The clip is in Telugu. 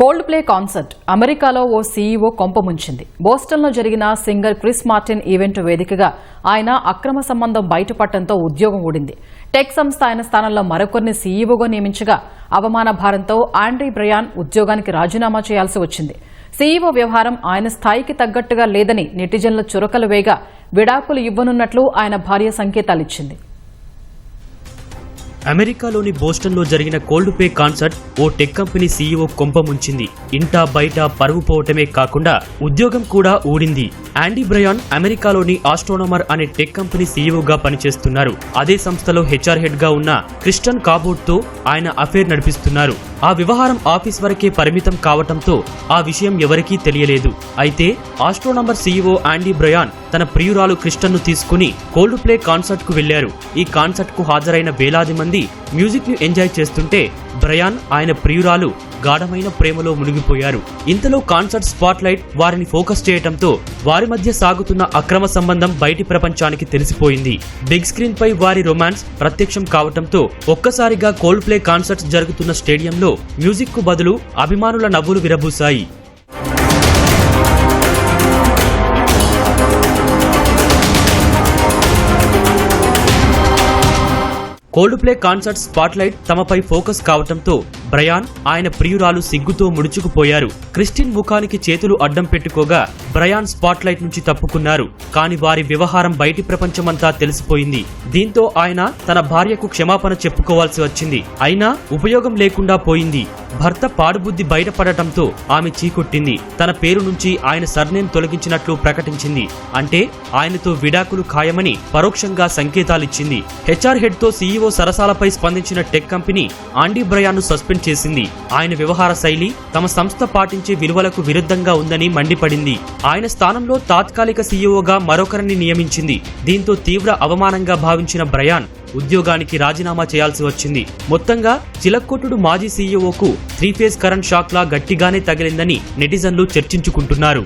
కోల్డ్ ప్లే కాన్సర్ట్ అమెరికాలో ఓ సీఈఓ కొంపముంచింది బోస్టన్లో జరిగిన సింగర్ క్రిస్ మార్టిన్ ఈవెంట్ వేదికగా ఆయన అక్రమ సంబంధం బయటపడటంతో ఉద్యోగం ఊడింది. టెక్ సంస్థ ఆయన స్థానంలో మరొకరిని సీఈఓగా నియమించగా అవమాన భారంతో ఆండ్రీ బ్రయాన్ ఉద్యోగానికి రాజీనామా చేయాల్సి వచ్చింది. సీఈఓ వ్యవహారం ఆయన స్థాయికి తగ్గట్టుగా లేదని నెటిజన్ల చురకలు వేగా విడాకులు ఇవ్వనున్నట్లు ఆయన భార్య సంకేతాలిచ్చింది. అమెరికాలోని బోస్టన్లో జరిగిన కోల్డ్ పే కాన్సర్ట్ ఓ టెక్ కంపెనీ సీఈఓ కొంపముంచింది ఇంటా బయట పరువు పోవటమే కాకుండా ఉద్యోగం కూడా ఊడింది. యాండీ బ్రయాన్ అమెరికాలోని ఆస్ట్రోనమర్ అనే టెక్ కంపెనీ సీఈఓగా పనిచేస్తున్నారు. అదే సంస్థలో హెచ్ఆర్ హెడ్గా ఉన్న క్రిస్టన్ కాబోట్తో ఆయన అఫేర్ నడిపిస్తున్నారు. ఆ వ్యవహారం ఆఫీస్ వరకే పరిమితం కావటంతో ఆ విషయం ఎవరికీ తెలియలేదు. అయితే ఆస్ట్రోనమర్ సీఈఓ యాండీ బ్రయాన్ తన ప్రియురాలు క్రిస్టన్ను తీసుకుని కోల్డ్ ప్లే కాన్సర్ట్కు వెళ్ళారు ఈ కాన్సర్ట్కు హాజరైన వేలాది మంది మ్యూజిక్ను ఎంజాయ్ చేస్తుంటే బ్రయాన్ ఆయన ప్రియురాలు గాఢమైన ప్రేమలో మునిగిపోయారు. ఇంతలో కాన్సర్ట్ స్పాట్ లైట్ వారిని ఫోకస్ చేయటంతో వారి మధ్య సాగుతున్న అక్రమ సంబంధం బయటి ప్రపంచానికి తెలిసిపోయింది. బిగ్ స్క్రీన్ పై వారి రొమాన్స్ ప్రత్యక్షం కావటంతో ఒక్కసారిగా కోల్డ్ ప్లే కాన్సర్ట్స్ జరుగుతున్న స్టేడియంలో మ్యూజిక్కు బదులు అభిమానుల నవ్వులు విరబూశాయి. కోల్డ్ ప్లే కాన్సర్ట్ స్పాట్లైట్ తమపై ఫోకస్ కావటంతో బ్రయాన్ ఆయన ప్రియురాలు సిగ్గుతో ముడుచుకుపోయారు. క్రిస్టిన్ ముఖానికి చేతులు అడ్డం పెట్టుకోగా బ్రయాన్ స్పాట్లైట్ నుంచి తప్పుకున్నారు. కాని వారి వ్యవహారం బయటి ప్రపంచమంతా తెలిసిపోయింది. దీంతో ఆయన తన భార్యకు క్షమాపణ చెప్పుకోవాల్సి వచ్చింది. అయినా ఉపయోగం లేకుండా పోయింది. భర్త పాడుబుద్ధి బయటపడటంతో ఆమె చీకొట్టింది. తన పేరు నుంచి ఆయన సర్నేమ్ తొలగించినట్లు ప్రకటించింది. అంటే ఆయనతో విడాకులు ఖాయమని పరోక్షంగా సంకేతాలిచ్చింది. హెచ్ఆర్ హెడ్తో సీఈఓ సరసాలపై స్పందించిన టెక్ కంపెనీ ఆండీ బ్రయాన్ను సస్పెండ్ చేసింది. ఆయన వ్యవహార శైలి తమ సంస్థ పాటించే విలువలకు విరుద్ధంగా ఉందని మండిపడింది. ఆయన స్థానంలో తాత్కాలిక సీఈఓగా మరొకరిని నియమించింది. దీంతో తీవ్ర అవమానంగా భావించిన బ్రయాన్ ఉద్యోగానికి రాజీనామా చేయాల్సి వచ్చింది. మొత్తంగా చిలక్కొట్టుడు మాజీ సీఈఓకు త్రీ ఫేజ్ కరెంట్ షాక్లా గట్టిగానే తగిలిందని నెటిజన్లు చర్చించుకుంటున్నారు.